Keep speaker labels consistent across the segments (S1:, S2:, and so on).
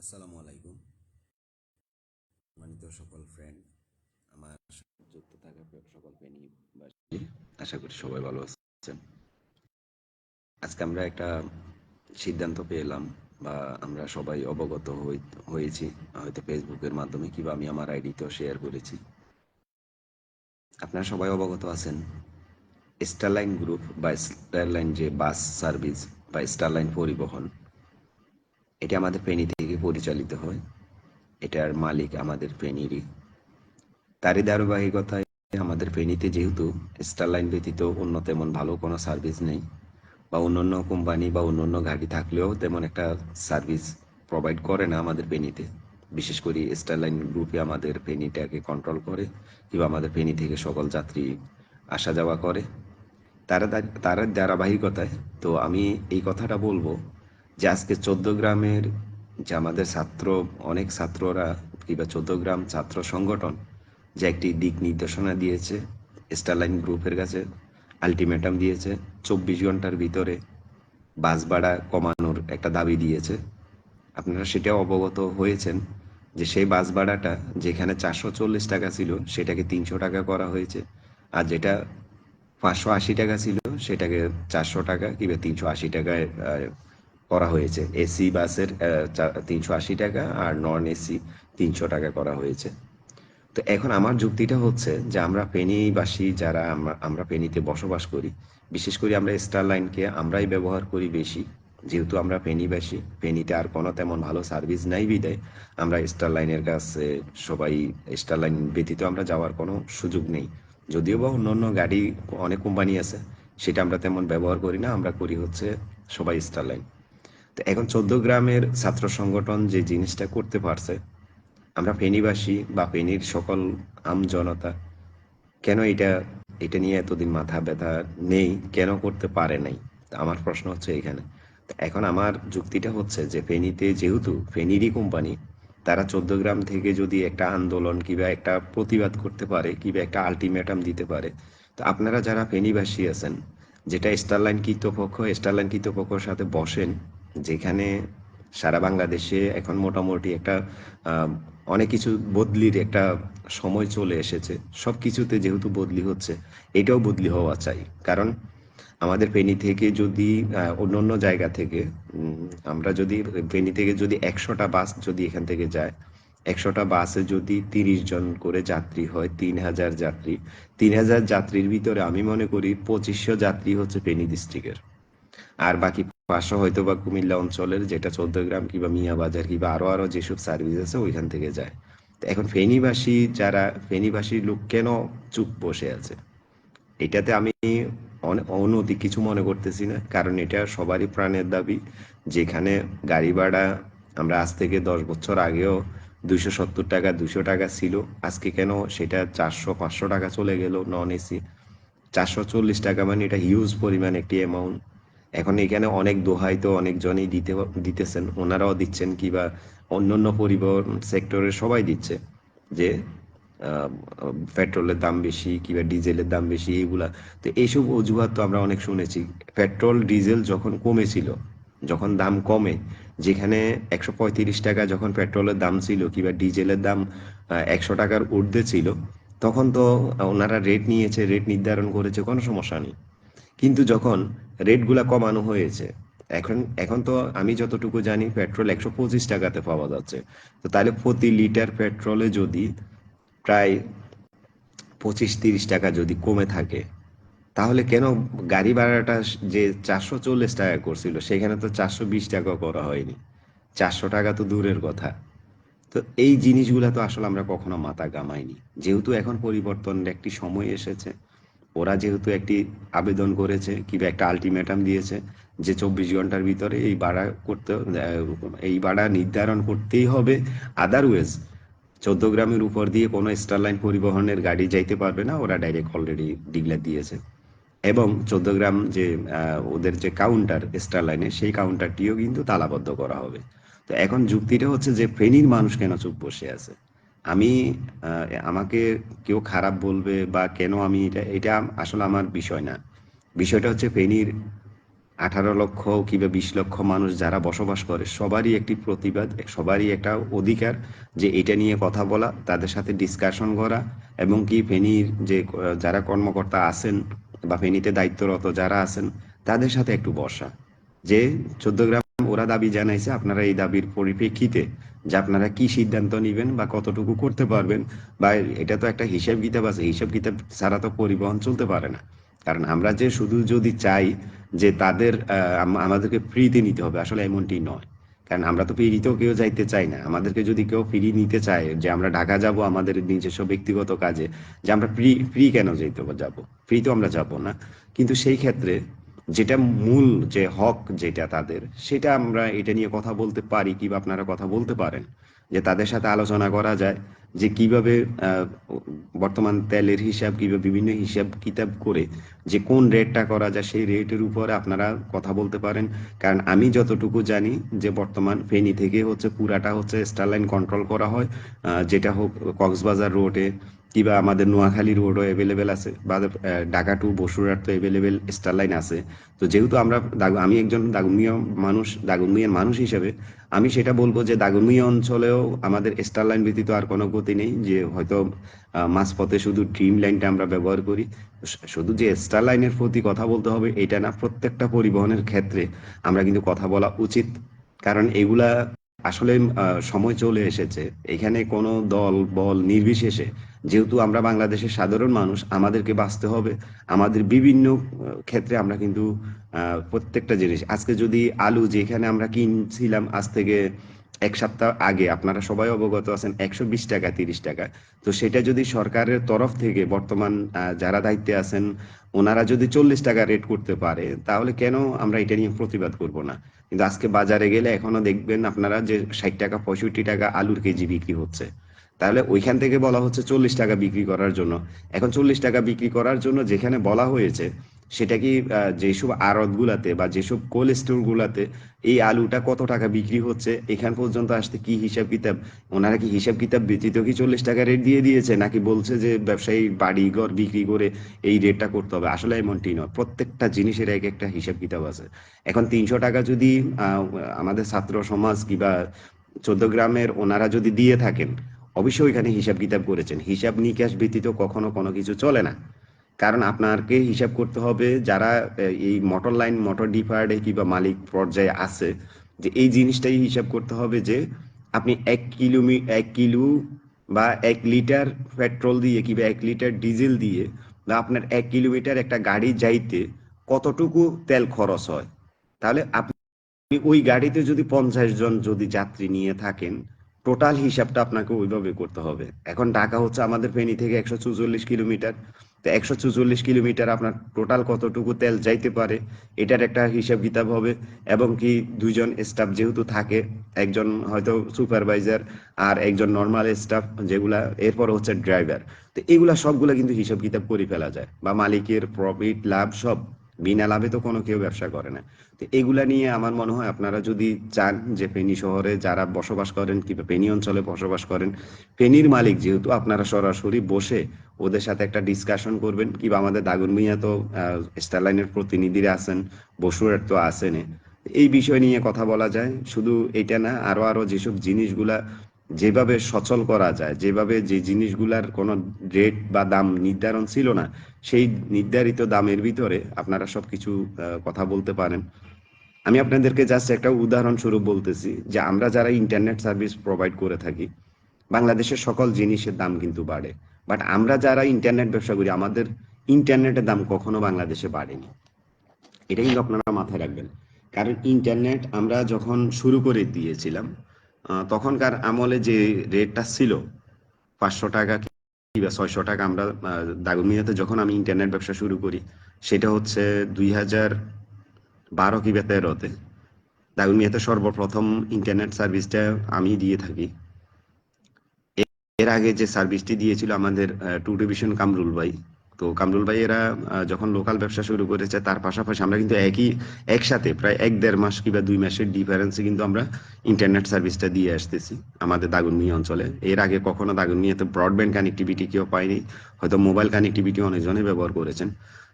S1: আসসালামু আলাইকুম। সম্মানিত সকল ফ্রেন্ড আমার যুক্ত থাকা সকল ফেনীবাসী আশা করি সবাই ভালো আছেন। আজকে আমরা একটা সিদ্ধান্ত পেলাম বা আমরা সবাই অবগত হয়েছি, হয়তো ফেসবুকের মাধ্যমে কিংবা আমি আমার আইডিতেও শেয়ার করেছি। আপনারা সবাই অবগত আছেন স্টারলাইন গ্রুপ বা স্টারলাইন যে বাস সার্ভিস বা স্টারলাইন পরিবহন এটা আমাদের ফেনী থেকে পরিচালিত হয়। এটার মালিক আমাদের ফেনীরই। তারই ধারাবাহিকতায় আমাদের ফেনীতে যেহেতু স্টারলাইন ব্যতীত অন্য তেমন ভালো কোনো সার্ভিস নেই, বা অন্যান্য কোম্পানি বা অন্যান্য গাড়ি থাকলেও তেমন একটা সার্ভিস প্রোভাইড করে না আমাদের ফেনীতে। বিশেষ করে স্টারলাইন গ্রুপে আমাদের ফেনীটাকে কন্ট্রোল করে, কিংবা আমাদের ফেনী থেকে সকল যাত্রী আসা যাওয়া করে। তারা তার ধারাবাহিকতায়, তো আমি এই কথাটা বলব যে আজকে চোদ্দ গ্রামের যে আমাদের ছাত্র, অনেক ছাত্ররা কিংবা চোদ্দ গ্রাম ছাত্র সংগঠন যে একটি দিক নির্দেশনা দিয়েছে স্টারলাইন গ্রুপের কাছে আলটিমেটাম দিয়েছে, চব্বিশ ঘণ্টার ভিতরে বাস ভাড়া কমানোর একটা দাবি দিয়েছে। আপনারা সেটাও অবগত হয়েছেন যে সেই বাস ভাড়াটা যেখানে চারশো চল্লিশ টাকা ছিল, সেটাকে তিনশো টাকা করা হয়েছে। আর যেটা পাঁচশো আশি টাকা ছিল, সেটাকে চারশো টাকা কিংবা তিনশো আশি টাকায় করা হয়েছে। এসি বাসের তিনশো আশি টাকা আর নন এসি তিনশো টাকা করা হয়েছে। তো এখন আমার যুক্তিটা হচ্ছে যে আমরা ফেনীবাসী যারা আমরা ফেনীতে বসবাস করি, বিশেষ করে আমরা স্টার লাইনকে আমরাই ব্যবহার করি বেশি। যেহেতু আমরা ফেনীবাসী, ফেনীতে আর কোনো তেমন ভালো সার্ভিস নাই বিদায় আমরা স্টার লাইনের কাছে সবাই, স্টার লাইন ব্যতীত আমরা যাওয়ার কোনো সুযোগ নেই। যদিও বা অন্য গাড়ি, অনেক কোম্পানি আছে, সেটা আমরা তেমন ব্যবহার করি না, আমরা করি হচ্ছে সবাই স্টার লাইন। এখন চোদ্দ গ্রামের ছাত্র সংগঠন যে জিনিসটা করতে পারছে, আমরা ফেনীবাসী বা ফেনীর সকল আম জনতা, কেন এটা এটা নিয়ে এতদিন মাথা ব্যথা নেই, কেন করতে পারে নাই? আমার প্রশ্ন হচ্ছে এখানে। এখন আমার যুক্তিটা হচ্ছে যে ফেনীতে যেহেতু, ফেনীরই কোম্পানি, তারা চোদ্দ গ্রাম থেকে যদি একটা আন্দোলন কিংবা একটা প্রতিবাদ করতে পারে, কিংবা একটা আলটিমেটাম দিতে পারে, তো আপনারা যারা ফেনীবাসী আছেন, যেটা স্টারলাইন কর্তৃপক্ষ স্টারলাইন কর্তৃপক্ষের সাথে বসেন যেখানে সারা বাংলাদেশে এখন মোটামুটি একটা অনেক কিছু বদলির একটা সময় চলে এসেছে। সব কিছুতে যেহেতু বদলি হচ্ছে, এটাও বদলি হওয়া চাই। কারণ আমাদের ফেনী থেকে যদি অন্য জায়গা থেকে আমরা যদি ফেনী থেকে যদি একশোটা বাস যদি এখান থেকে যায়, একশোটা বাসে যদি তিরিশ জন করে যাত্রী হয়, তিন হাজার যাত্রী, তিন হাজার যাত্রীর ভিতরে আমি মনে করি পঁচিশশো যাত্রী হচ্ছে ফেনী ডিস্ট্রিক্টের আর বাকি পাঁচশো হয়তো বা কুমিল্লা অঞ্চলের যেটা চোদ্দ গ্রাম কিংবা মিয়া বাজার কিংবা আরও আরও যেসব সার্ভিস আছে ওইখান থেকে যায়। এখন ফেনীবাসী যারা ফেনীবাসীর লোক কেন চুপ বসে আছে? এটাতে আমি অন- অনৈতিক কিছু মনে করতেছি না, কারণ এটা সবারই প্রাণের দাবি। যেখানে গাড়ি ভাড়া আমরা আজ থেকে দশ বছর আগেও দুইশো সত্তর টাকা দুশো টাকা ছিল। আজকে কেন সেটা চারশো, পাঁচশো টাকা চলে গেল নন এসি চারশো চল্লিশ টাকা মানে এটা হিউজ পরিমাণ একটি অ্যামাউন্ট এখন এখানে অনেক দোহাই তো অনেকজনই দিতে, দিতেছেন। ওনারাও দিচ্ছেন কিবা অন্যান্য পরিবহন সেক্টরে সবাই দিচ্ছে যে পেট্রোলের দাম বেশি কিংবা ডিজেলের দাম বেশি, এইগুলা। তো এইসব অজুহাত তো আমরা অনেক শুনেছি। পেট্রোল, ডিজেল যখন কমেছিল, যখন দাম কমে, যেখানে একশো পঁয়ত্রিশ টাকা যখন পেট্রোলের দাম ছিল কিংবা ডিজেলের দাম একশো টাকার ঊর্ধ্বে ছিল, তখন তো ওনারা রেট নিয়েছে রেট নির্ধারণ করেছে, কোনো সমস্যা নেই। কিন্তু যখন রেটগুলা কমানো হয়েছে, এখন এখন তো আমি যতটুকু জানি পেট্রোল একশো পঁচিশ টাকাতে পাওয়া যাচ্ছে। তো তাহলে প্রতি লিটার পেট্রোলে যদি প্রায় পঁচিশ তিরিশ টাকা যদি কমে থাকে, তাহলে কেন গাড়ি ভাড়াটা যে চারশো চল্লিশ টাকা করছিল, সেখানে তো চারশো বিশ টাকা করা হয়নি। চারশো টাকা তো দূরের কথা। তো এই জিনিসগুলা তো আসলে আমরা কখনো মাথা গামাইনি যেহেতু এখন পরিবর্তনের একটি সময় এসেছে ওরা যেহেতু একটি আবেদন করেছে কিংবা একটা আলটিমেটাম দিয়েছে যে চব্বিশ ঘণ্টার ভিতরে এই ভাড়া করতে, এই ভাড়া নির্ধারণ করতেই হবে। আদারওয়াইজ চোদ্দ গ্রামের উপর দিয়ে কোনো স্টারলাইন পরিবহনের গাড়ি যাইতে পারবে না, ওরা ডাইরেক্ট অলরেডি ডিক্লেয়ার দিয়েছে। এবং চোদ্দ গ্রাম যে ওদের যে কাউন্টার স্টারলাইনে সেই কাউন্টারটিও কিন্তু তালাবদ্ধ করা হবে। তো এখন যুক্তিটা হচ্ছে যে ফেনীর মানুষ কেন চুপ বসে আছে? আমি আমাকে কেউ খারাপ বলবে বা কেন আমি এটা এটা আসলে আমার বিষয় না। বিষয়টা হচ্ছে ফেনীর আঠারো লক্ষ কিংবা বিশ লক্ষ মানুষ যারা বসবাস করে, সবারই একটি প্রতিবাদ, সবারই একটা অধিকার যে এটা নিয়ে কথা বলা, তাদের সাথে ডিসকাশন করা এবং কি ফেনীর যে, যারা কর্মকর্তা আছেন বা ফেনীতে দায়িত্বরত যারা আছেন, তাদের সাথে একটু বসা। যে চোদ্দ গ্রাম ওরা দাবি জানাইছে, আপনারা এই দাবির পরিপ্রেক্ষিতে যে আপনারা কি সিদ্ধান্ত নেবেন বা কতটুকু করতে পারবেন, বা এটা তো একটা হিসাব কিতাব আছে, হিসাব কিতাব ছাড়া তো পরিবহন চলতে পারে না। কারণ আমরা যে শুধু যদি চাই যে তাদের আমাদেরকে ফ্রিতে নিতে হবে, আসলে এমনটি নয়। কারণ আমরা তো ফ্রিতেও কেউ যাইতে চাই না। আমাদেরকে যদি কেউ ফ্রি নিতে চায়, যে আমরা ঢাকা যাব আমাদের নিজস্ব ব্যক্তিগত কাজে, যে আমরা ফ্রি ফ্রি কেন যেতে যাব? ফ্রি তো আমরা যাব না। কিন্তু সেই ক্ষেত্রে যেটা মূল, যে হক যেটা তাদের, সেটা আমরা এটা নিয়ে কথা বলতে পারি, কিংবা আপনারা কথা বলতে পারেন, যে তাদের সাথে আলোচনা করা যায়, যে কীভাবে বর্তমান তেলের হিসাব, কিংবা বিভিন্ন হিসাব কিতাব করে, যে কোন রেটটা করা যায়, সেই রেটের উপরে আপনারা কথা বলতে পারেন। কারণ আমি যতটুকু জানি, যে বর্তমান ফেনী থেকে হচ্ছে পুরাটা হচ্ছে স্টারলাইন কন্ট্রোল করা হয় যেটা হোক, কক্সবাজার রোডে কিংবা আমাদের নোয়াখালী রোডও অ্যাভেলেবেল আছে, বা ঢাকা টু বসুরহাট তো অ্যাভেলেবেল স্টারলাইন আছে। তো যেহেতু আমরা আমি একজন দাগনভূঞা মানুষ দাগনভূঞার মানুষ হিসেবে, আমি সেটা বলব যে দাগনভূঞা অঞ্চলেও আমাদের স্টারলাইন ব্যতীত আর কোনো গতি নেই, যে হয়তো মাঝপথে শুধু ড্রিম লাইনটা আমরা ব্যবহার করি। শুধু যে স্টার লাইনের প্রতি কথা বলতে হবে, এটা না, প্রত্যেকটা পরিবহনের ক্ষেত্রে আমরা কিন্তু কথা বলা উচিত। কারণ এগুলা আসলে সময় চলে এসেছে। এখানে কোনো দল, বল নির্বিশেষে যেহেতু আমরা বাংলাদেশের সাধারণ মানুষ, আমাদেরকে বাঁচতে হবে। আমাদের বিভিন্ন ক্ষেত্রে আমরা কিন্তু প্রত্যেকটা জিনিস। আজকে যদি আলু যেখানে আমরা কিনছিলাম আজ থেকে এক সপ্তাহ আগে, আপনারা সবাই অবগত আছেন, একশো বিশ টাকা তিরিশ টাকা তো সেটা যদি সরকারের তরফ থেকে বর্তমান যারা দায়িত্বে আছেন, ওনারা যদি চল্লিশ টাকা রেট করতে পারে, তাহলে কেন আমরা এটা নিয়ে প্রতিবাদ করব না? কিন্তু আজকে বাজারে গেলে এখনও দেখবেন আপনারা যে ষাট টাকা, পঁয়ষট্টি টাকা আলুর কেজি বিক্রি হচ্ছে। তাহলে ওইখান থেকে বলা হচ্ছে চল্লিশ টাকা বিক্রি করার জন্য। এখন চল্লিশ টাকা বিক্রি করার জন্য যেখানে বলা হয়েছে, সেটা কি যেসব আড়ত গুলাতে বা যেসব কোল্ড স্টোর গুলাতে এই আলুটা কত টাকা বিক্রি হচ্ছে, এখান পর্যন্ত আসতে কি হিসাব কিতাব? ওনারা কি হিসাব কিতাব ব্যতীত কি চল্লিশ টাকা রেট দিয়ে দিয়েছে? নাকি বলছে যে ব্যবসায়ী বাড়ি ঘর বিক্রি করে এই রেটটা করতে হবে? আসলে এমনটি নয়। প্রত্যেকটা জিনিসের এক একটা হিসাব কিতাব আছে। এখন তিনশো টাকা যদি আমাদের ছাত্র সমাজ কিংবা চোদ্দ গ্রামের ওনারা যদি দিয়ে থাকেন অবশ্যই ওইখানে হিসাব কিতাব করেছেন। হিসাব নিকাশ ব্যতীত কখনো কোনো কিছু চলে না। কারণ আপনাকে হিসাব করতে হবে যারা এই মোটর লাইন মোটর ডিপার্টে কিংবা মালিক পর্যায়ে আছে, যে এই জিনিসটাই হিসাব করতে হবে যে আপনি এক কিলোমি এক কিলো বা এক লিটার পেট্রোল দিয়ে কিংবা এক লিটার ডিজেল দিয়ে বা আপনার এক কিলোমিটার একটা গাড়ি যাইতে কতটুকু তেল খরচ হয়? তাহলে আপনি ওই গাড়িতে যদি পঞ্চাশ জন যদি যাত্রী নিয়ে থাকেন টোটাল হিসাবটা আপনাকে ওইভাবে করতে হবে। এখন ঢাকা হচ্ছে আমাদের ফেনী থেকে একশো চুচল্লিশ কিলোমিটার। তো একশো চুচল্লিশ কিলোমিটার আপনার টোটাল কতটুকু তেল যাইতে পারে, এটার একটা হিসাব কিতাব হবে। এবং কি দুইজন স্টাফ যেহেতু থাকে, একজন হয়তো সুপারভাইজার আর একজন নর্মাল স্টাফ যেগুলা, এরপর হচ্ছে ড্রাইভার তো এগুলা সবগুলা কিন্তু হিসাব কিতাব করে ফেলা যায়। বা মালিকের প্রফিট লাভ সব। বিনা লাভে তো কোনো কেউ ব্যবসা করে না। তো এগুলা নিয়ে আমার মনে হয় আপনারা যদি চান যে ফেনী শহরে যারা বসবাস করেন কিংবা ফেনী অঞ্চলে বসবাস করেন, ফেনীর মালিক যেহেতু আপনারা সরাসরি বসে ওদের সাথে একটা ডিসকাশন করবেন, কিংবা আমাদের দাগুন মিয়া তো স্টারলাইনের প্রতিনিধিরা আছেন, বসুরের তো আছেন এই বিষয় নিয়ে কথা বলা যায়, শুধু এটা না, আরও আরও যেসব জিনিসগুলা যেভাবে সচল করা যায়, যেভাবে যে জিনিসগুলার কোনো রেট বা দাম নির্ধারণ ছিল না, সেই নির্ধারিত দামের ভিতরে আপনারা সবকিছু কথা বলতে পারেন। আমি আপনাদেরকে জাস্ট একটা উদাহরণ স্বরূপ বলতেছি যে আমরা যারা ইন্টারনেট সার্ভিস প্রোভাইড করে থাকি বাংলাদেশের সকল জিনিসের দাম কিন্তু বাড়ে। বাট আমরা যারা ইন্টারনেট ব্যবসা করি আমাদের ইন্টারনেটের দাম কখনো বাংলাদেশে বাড়েনি। এটা কিন্তু আপনারা মাথায় রাখবেন। কারণ ইন্টারনেট আমরা যখন শুরু করে দিয়েছিলাম তখনকার আমলে যে রেটটা ছিল পাঁচশো টাকা কিংবা ছয়শো টাকা আমরা আহ, দাগনমিয়াতে যখন আমি ইন্টারনেট ব্যবসা শুরু করি সেটা হচ্ছে দুই হাজার বারো কিংবা তেরোতে দাগনমিয়াতে সর্বপ্রথম ইন্টারনেট সার্ভিসটা আমি দিয়ে থাকি। এর আগে যে সার্ভিসটি দিয়েছিল আমাদের টু ডিভিশন কামরুল ভাই। তো কামরুল ভাই এরা যখন লোকাল ব্যবসা শুরু করেছে, তার পাশাপাশি আমরা কিন্তু একই, একসাথে প্রায় এক দেড় মাস কিংবা দুই মাসের ডিফারেন্সে কিন্তু আমরা ইন্টারনেট সার্ভিসটা দিয়ে আসতেছি আমাদের দাগনমিয়া অঞ্চলে। এর আগে কখনো দাগনমিয়াতে ব্রডব্যান্ড কানেক্টিভিটি কেউ পায়নি, হয়তো মোবাইল কানেক্টিভিটি অনেকজনে ব্যবহার করেছেন।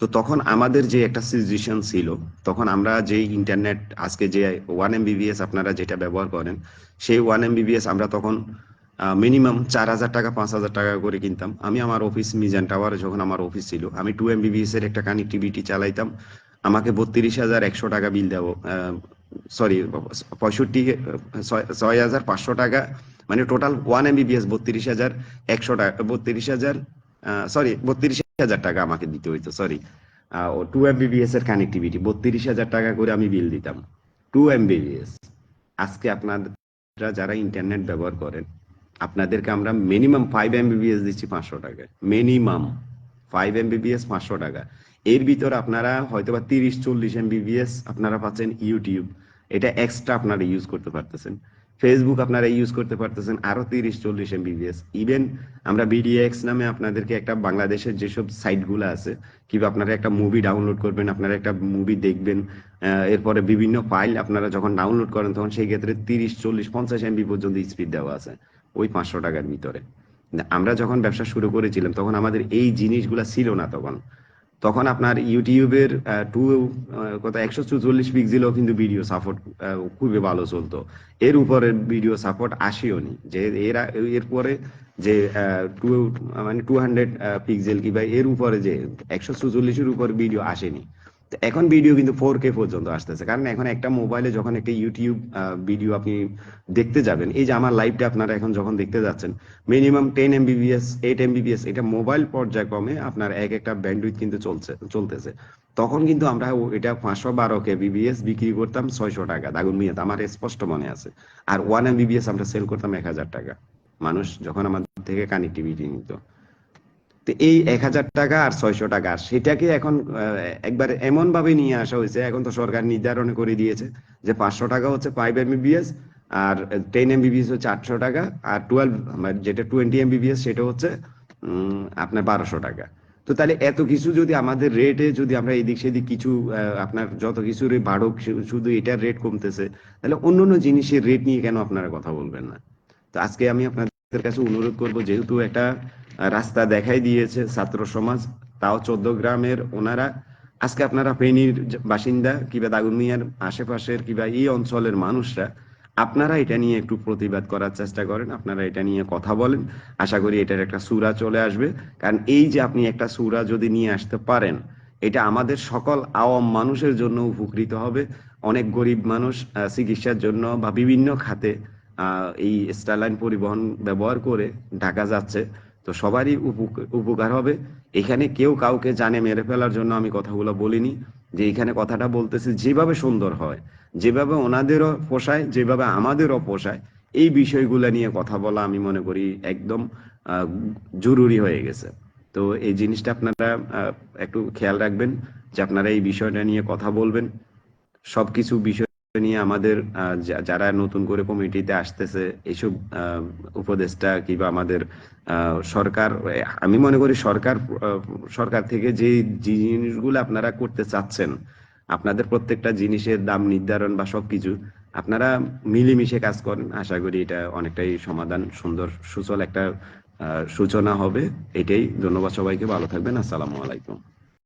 S1: তো তখন আমাদের যে একটা সিচুয়েশন ছিল, তখন আমরা যে ইন্টারনেট আজকে যে ওয়ান এমবিবিএস আপনারা যেটা ব্যবহার করেন, সেই ওয়ান এমবিবিএস আমরা তখন মিনিমাম চার হাজার টাকা, পাঁচ হাজার টাকা করে কিনতাম। আমি আমার অফিস মিজান টাওয়ারে যখন আমার অফিস ছিল, আমি টু এমবিবিএস এর একটা কানেক্টিভিটি চালাইতাম। আমাকে বত্রিশ হাজার একশো টাকা বিল দেবো সরি পঁয়ষট্টি, ছয়- হাজার পাঁচশো টাকা মানে টোটাল ওয়ান এমবিবিএস বত্রিশ হাজার একশো টাকা, বত্রিশ হাজার সরি বত্রিশ হাজার টাকা আমাকে দিতে হইতো সরি ও টু এমবিবিএস এর কানেক্টিভিটি বত্রিশ হাজার টাকা করে আমি বিল দিতাম। টু এমবিবিএস আজকে আপনারা যারা ইন্টারনেট ব্যবহার করেন, আপনাদেরকে আমরা মিনিমাম ফাইভ এমবিবিএস দিচ্ছি পাঁচশো টাকা মিনিমাম ফাইভ এমবিবিএস পাঁচশো টাকা। এর ভিতর আপনারা হয়তোবা তিরিশ চল্লিশ এমবিবিএস আপনারা পাচ্ছেন ইউটিউব এটা এক্সট্রা আপনারা ইউজ করতে পারতেছেন। ফেসবুক আপনারা ইউজ করতে পারতেছেন আরও তিরিশ, চল্লিশ এমবিবিএস ইভেন আমরা বিডিএক্স নামে আপনাদেরকে একটা বাংলাদেশের যেসব সাইটগুলো আছে, কিংবা আপনারা একটা মুভি ডাউনলোড করবেন, আপনারা একটা মুভি দেখবেন এরপরে বিভিন্ন ফাইল আপনারা যখন ডাউনলোড করেন, তখন সেই ক্ষেত্রে তিরিশ, চল্লিশ, পঞ্চাশ এমবি পর্যন্ত স্পিড দেওয়া আছে, ওই পাঁচশো টাকার ভিতরে। আমরা যখন ব্যবসা শুরু করেছিলাম, তখন আমাদের এই জিনিসগুলা ছিল না তখন। তখন আপনার ইউটিউবের টু কত, একশো চুচল্লিশ পিক্সেলও কিন্তু ভিডিও সাপোর্ট খুবই ভালো চলতো। এর উপরে ভিডিও সাপোর্ট আসেও নি। যে এরা, এরপরে যে টু মানে টু হান্ড্রেড পিক্সেল কিংবা এর উপরে যে একশো চুচল্লিশের উপর ভিডিও আসেনি। এখন ভিডিও কিন্তু ফোর কে পর্যন্ত আসতেছে। কারণ এখন একটা মোবাইলে যখন একটা ইউটিউব ভিডিও আপনি দেখতে যাবেন, এই যে আমার লাইভটা আপনারা এখন যখন দেখতে যাচ্ছেন minimum ten Mbps eight Mbps এটা মোবাইল পর্যায়ক্রমে আপনার এক একটা ব্যান্ডউইথ কিন্তু চলছে, চলতেছে। তখন কিন্তু আমরা এটা পাঁচশো বারো কে বিবিএস বিক্রি করতাম ছয়শো টাকা। দাগুন মিয়াত, আমার স্পষ্ট মনে আছে। আর ওয়ান এমবিবিএস আমরা সেল করতাম এক হাজার টাকা। মানুষ যখন আমাদের থেকে কানেক্টিভিটি নিত। তো এই এক হাজার টাকা আর ছয়শো টাকা, সেটাকে এখন একবার এমন ভাবে নিয়ে আসা হয়েছে, এখন তো সরকার নির্ধারণ করে দিয়েছে যে পাঁচশো টাকা হচ্ছে ফাইভ এমবিবিএস আর টেন এমবিবিএস হচ্ছে আটশো টাকা আর টুয়েলভ যেটা টোয়েন্টি এমবিবিএস সেটা হচ্ছে আপনার বারোশো টাকা। তো তাহলে এত কিছু যদি আমাদের রেটে যদি আমরা এদিক সেদিক কিছু আপনার যত কিছু বাড়ুক শুধু এটার রেট কমতেছে, তাহলে অন্যান্য জিনিসের রেট নিয়ে কেন আপনারা কথা বলবেন না? তো আজকে আমি আপনাদের কাছে অনুরোধ করব, যেহেতু একটা রাস্তা দেখাই দিয়েছে ছাত্র সমাজ, তাও চোদ্দ গ্রামের ওনারা। আজকে আপনারা ফেনীর বাসিন্দা কিংবা দাগুনিয়ার আশেপাশের কিংবা এই অঞ্চলের মানুষরা, আপনারা এটা নিয়ে একটু প্রতিবাদ করার চেষ্টা করেন, আপনারা এটা নিয়ে কথা বলেন। আশা করি এটার একটা সুরা চলে আসবে। কারণ এই যে আপনি একটা সুরা যদি নিয়ে আসতে পারেন, এটা আমাদের সকল আওয়াম মানুষের জন্য উপকৃত হবে। অনেক গরিব মানুষ চিকিৎসার জন্য বা বিভিন্ন খাতে এই স্টারলাইন পরিবহন ব্যবহার করে ঢাকা যাচ্ছে। তো সবারই উপক- উপকার হবে। এখানে কেউ কাউকে জানে মেরে ফেলার জন্য আমি কথাগুলো বলিনি, যে এখানে কথাটা বলতেছি যেভাবে সুন্দর হয়, যেভাবে ওনাদেরও পোষায়, যেভাবে আমাদেরও পোষায়, এই বিষয়গুলো নিয়ে কথা বলা আমি মনে করি একদম জরুরি হয়ে গেছে। তো এই জিনিসটা আপনারা একটু খেয়াল রাখবেন যে আপনারা এই বিষয়টা নিয়ে কথা বলবেন। সবকিছু বিষয় নিয়ে আমাদের যারা নতুন করে কমিটিতে আসতেছে এইসব আহ, উপদেষ্টা কিংবা আমাদের সরকার আমি মনে করি সরকার সরকার থেকে যে জিনিসগুলো আপনারা করতে চাচ্ছেন আপনাদের প্রত্যেকটা জিনিসের দাম নির্ধারণ বা সবকিছু আপনারা মিলেমিশে কাজ করেন। আশা করি এটা অনেকটাই সমাধান সুন্দর সুচল একটা সূচনা হবে। এটাই ধন্যবাদ সবাইকে। ভালো থাকবেন। আসসালামু আলাইকুম।